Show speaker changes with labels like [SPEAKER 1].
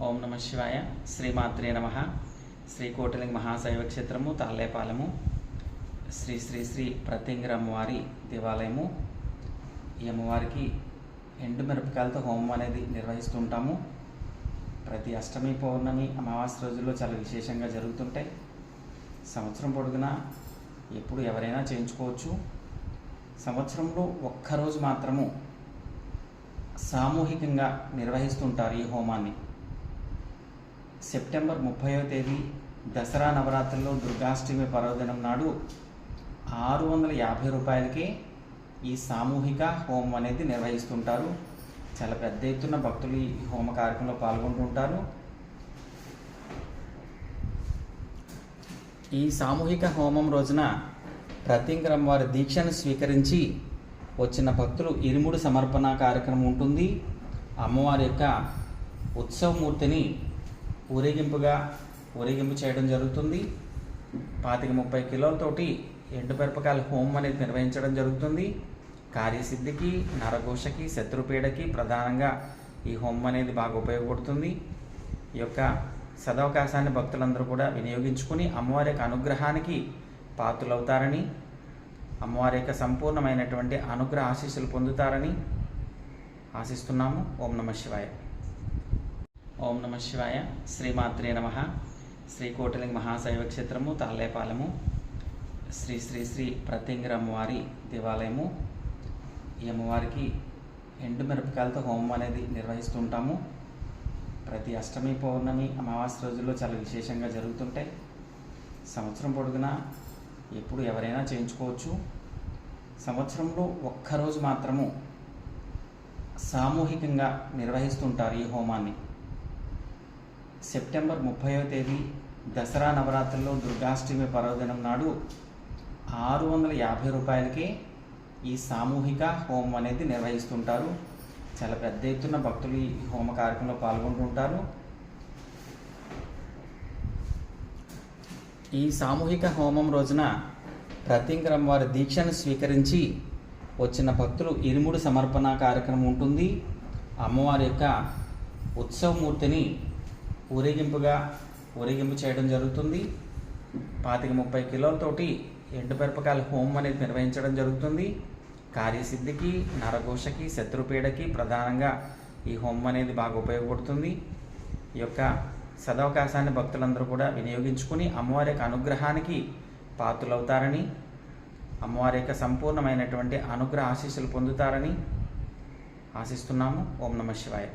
[SPEAKER 1] ఓం నమ శివాయ. శ్రీమాత్రే నమ. శ్రీ కోటలింగ మహాశైవ తాళ్ళేపాలెము శ్రీ శ్రీ శ్రీ ప్రతింగర అమ్మవారి దేవాలయము. ఈ అమ్మవారికి ఎండు మిరపకాయలతో హోమం అనేది నిర్వహిస్తుంటాము. ప్రతి అష్టమి పౌర్ణమి అమావాస్య రోజుల్లో చాలా విశేషంగా జరుగుతుంటాయి. సంవత్సరం పొడుగునా ఎప్పుడు ఎవరైనా చేయించుకోవచ్చు. సంవత్సరంలో ఒక్కరోజు మాత్రము సామూహికంగా నిర్వహిస్తుంటారు ఈ హోమాన్ని. సెప్టెంబర్ ముప్పైవ తేదీ దసరా నవరాత్రుల్లో దుర్గాష్టమి పర్వదినం నాడు ఆరు వందల యాభై రూపాయలకే ఈ సామూహిక హోమం అనేది నిర్వహిస్తుంటారు. చాలా పెద్ద ఎత్తున భక్తులు ఈ హోమ కార్యక్రమంలో పాల్గొంటుంటారు ఈ సామూహిక హోమం రోజున ప్రత్యంకరం వారి దీక్షను స్వీకరించి వచ్చిన భక్తులు ఇరుముడు సమర్పణ కార్యక్రమం ఉంటుంది. అమ్మవారి యొక్క ఉత్సవమూర్తిని ఊరేగింపుగా ఊరేగింపు చేయడం జరుగుతుంది. పాతిక ముప్పై కిలోలతోటి ఎండుమిరపకాయల హోమం అనేది నిర్వహించడం జరుగుతుంది. కార్యసిద్ధికి నరఘోషకి శత్రుపీడకి ప్రధానంగా ఈ హోమం అనేది బాగా ఉపయోగపడుతుంది. ఈ యొక్క సదవకాశాన్ని భక్తులందరూ కూడా వినియోగించుకుని అమ్మవారి యొక్క అనుగ్రహానికి పాత్రులవుతారని అమ్మవారి యొక్క సంపూర్ణమైనటువంటి అనుగ్రహ ఆశీస్సులు పొందుతారని ఆశిస్తున్నాము. ఓం నమ శివాయ. ఓం నమ శివాయ. శ్రీమాత్రే నమ. శ్రీ కోటలింగ మహాశైవక్షేత్రము తాళ్ళేపాలెము శ్రీ శ్రీ శ్రీ ప్రతింగర అమ్మవారి దేవాలయము. ఈ అమ్మవారికి ఎండు మిరపకాయలతో హోమం అనేది నిర్వహిస్తుంటాము. ప్రతి అష్టమి పౌర్ణమి అమావాస్య రోజుల్లో చాలా విశేషంగా జరుగుతుంటాయి. సంవత్సరం పొడుగునా ఎప్పుడు ఎవరైనా చేయించుకోవచ్చు. సంవత్సరంలో ఒక్కరోజు మాత్రము సామూహికంగా నిర్వహిస్తుంటారు ఈ హోమాన్ని. సెప్టెంబర్ ముప్పైవ తేదీ దసరా నవరాత్రుల్లో దుర్గాష్టమి పర్వదినం నాడు ఆరు వందల యాభై రూపాయలకే ఈ సామూహిక హోమం అనేది నిర్వహిస్తుంటారు. చాలా పెద్ద ఎత్తున భక్తులు ఈ హోమ కార్యక్రమంలో పాల్గొంటుంటారు ఈ సామూహిక హోమం రోజున ప్రత్యంకరం వారి దీక్షను స్వీకరించి వచ్చిన భక్తులు ఇరుముడు సమర్పణ కార్యక్రమం ఉంటుంది. అమ్మవారి యొక్క ఉత్సవమూర్తిని ఊరేగింపుగా ఊరేగింపు చేయడం జరుగుతుంది. పాతిక ముప్పై కిలోలతోటి ఎండుమిరపకాయల హోమం అనేది నిర్వహించడం జరుగుతుంది. కార్యసిద్ధికి నరఘోషకి శత్రుపీడకి ప్రధానంగా ఈ హోమం అనేది బాగా ఉపయోగపడుతుంది. ఈ యొక్క సదవకాశాన్ని భక్తులందరూ కూడా వినియోగించుకుని అమ్మవారి యొక్క అనుగ్రహానికి పాత్రులవుతారని అమ్మవారి యొక్క సంపూర్ణమైనటువంటి అనుగ్రహ ఆశీస్సులు పొందుతారని ఆశిస్తున్నాము. ఓం నమ శివాయ.